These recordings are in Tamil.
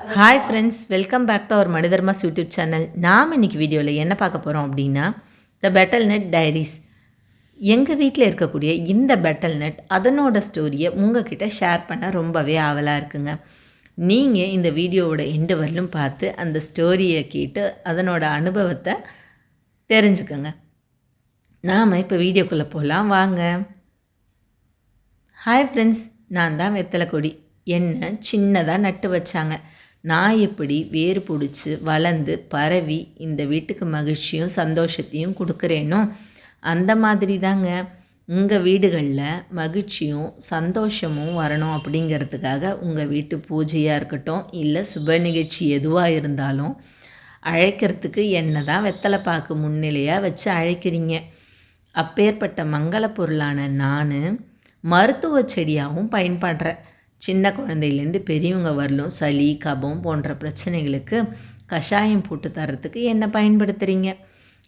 Hi friends welcome back to our மனிதர்மாஸ் YouTube channel நாம் இன்றைக்கி வீடியோவில் என்ன பார்க்க போகிறோம் அப்படின்னா த பெட்டல் நெட் டைரிஸ் எங்கள் வீட்டில் இருக்கக்கூடிய இந்த பெட்டல் நெட் அதனோட ஸ்டோரியை உங்ககிட்ட ஷேர் பண்ண ரொம்பவே ஆவலாக இருக்குங்க. நீங்கள் இந்த வீடியோவோட எண்டு வரலும் பார்த்து அந்த ஸ்டோரியை கேட்டு அதனோட அனுபவத்தை தெரிஞ்சுக்கோங்க. நாம் இப்போ வீடியோக்குள்ளே போகலாம் வாங்க. ஹாய் ஃப்ரெண்ட்ஸ் நான் தான் வெத்தலை கொடி. என்ன சின்னதாக நட்டு வச்சாங்க. நான் எப்படி வேர் பிடிச்சி வளர்ந்து பரவி இந்த வீட்டுக்கு மகிழ்ச்சியும் சந்தோஷத்தையும் கொடுக்குறேனோ அந்த மாதிரி தாங்க உங்கள் வீடுகளில் மகிழ்ச்சியும் சந்தோஷமும் வரணும் அப்படிங்கிறதுக்காக உங்கள் வீட்டு பூஜையாக இருக்கட்டும் இல்லை சுப நிகழ்ச்சி எதுவாக இருந்தாலும் அழைக்கிறதுக்கு என்ன தான் வெத்தலை பாக்கு முன்னிலையாக வச்சு அழைக்கிறீங்க. அப்பேற்பட்ட மங்கள பொருளான நான் மருத்துவ செடியாகவும் பயன்படுறேன். சின்ன குழந்தையிலேருந்து பெரியவங்க வரலும் சளி கபம் போன்ற பிரச்சனைகளுக்கு கஷாயம் போட்டு தரத்துக்கு என்ன பயன்படுத்துகிறீங்க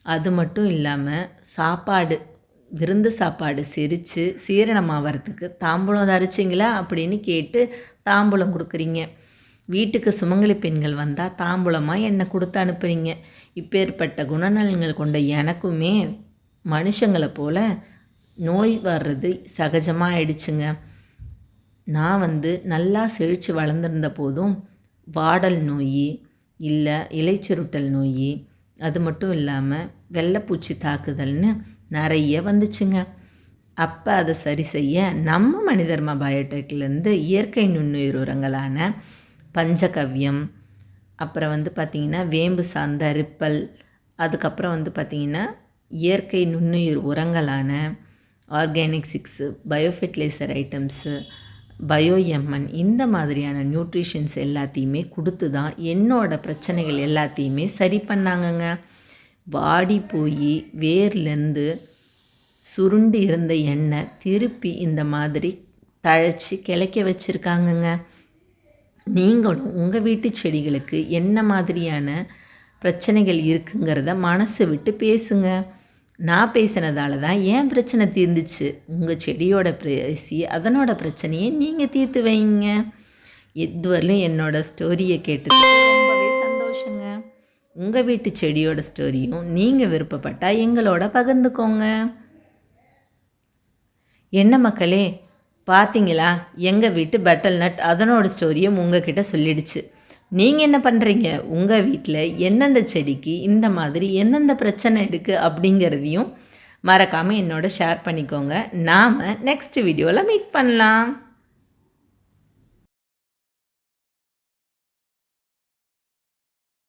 அது மட்டும் இல்லாமல் சாப்பாடு விருந்து சாப்பாடு செரித்து சீரணம் ஆகிறதுக்கு தாம்பூலம் தரிச்சிங்களா அப்படின்னு கேட்டு தாம்பூலம் கொடுக்குறீங்க. வீட்டுக்கு சுமங்கலி பெண்கள் வந்தால் தாம்பூலமாக என்னை கொடுத்து அனுப்புகிறீங்க இப்பேற்பட்ட குணநலன்கள் கொண்ட எனக்குமே மனுஷங்களை போல் நோய் வர்றது சகஜமாக ஆயிடுச்சுங்க. நான் வந்து நல்லா செழித்து வளர்ந்துருந்த போதும் வாடல் நோய் இல்லை இலைச்சுருட்டல் நோய் அது மட்டும் இல்லாமல் வெள்ளைப்பூச்சி தாக்குதல்னு நிறைய வந்துச்சுங்க. அப்போ அதை சரி செய்ய நம்ம மனிதர்மா பயோடெக்லேருந்து இயற்கை நுண்ணுயிர் உரங்களான பஞ்சகவ்யம் அப்புறம் வந்து பார்த்திங்கன்னா வேம்பு சார்ந்த ரிப்பல் அதுக்கப்புறம் வந்து பார்த்திங்கன்னா இயற்கை நுண்ணுயிர் உரங்களான ஆர்கானிக் சிக்ஸு பயோஃபெர்டிலைசர் ஐட்டம்ஸு பயோஎம்என் இந்த மாதிரியான நியூட்ரிஷன்ஸ் எல்லாத்தையுமே கொடுத்து தான் என்னோடய பிரச்சனைகள் எல்லாத்தையுமே சரி பண்ணாங்கங்க. வாடி போய் வேர்லேருந்து சுருண்டு இருந்த எண்ணெய் திருப்பி இந்த மாதிரி தழைச்சி கிளைக்க வச்சுருக்காங்கங்க. நீங்களும் உங்கள் வீட்டு செடிகளுக்கு என்ன மாதிரியான பிரச்சனைகள் இருக்குங்கிறத மனசு விட்டு பேசுங்க. நான் பேசினதால தான் ஏன் பிரச்சனை தீர்ந்துச்சு? உங்கள் செடியோட பேசி அதனோட பிரச்சனையை நீங்கள் தீர்த்து வைங்க. இதுவரையிலும் என்னோட ஸ்டோரியை கேட்டு ரொம்பவே சந்தோஷங்க. உங்கள் வீட்டு செடியோட ஸ்டோரியும் நீங்கள் விருப்பப்பட்டால் எங்களோட பகிர்ந்துக்கோங்க. என்ன மக்களே பார்த்தீங்களா எங்கள் வீட்டு பட்டல் நட் அதனோட ஸ்டோரியும் உங்ககிட்ட சொல்லிடுச்சு. நீங்கள் என்ன பண்ணுறீங்க உங்கள் வீட்டில் எந்தெந்த செடிக்கு இந்த மாதிரி எந்தெந்த பிரச்சனை இருக்குது அப்படிங்கிறதையும் மறக்காமல் என்னோட ஷேர் பண்ணிக்கோங்க. நாம் நெக்ஸ்ட் வீடியோவில் மீட் பண்ணலாம்.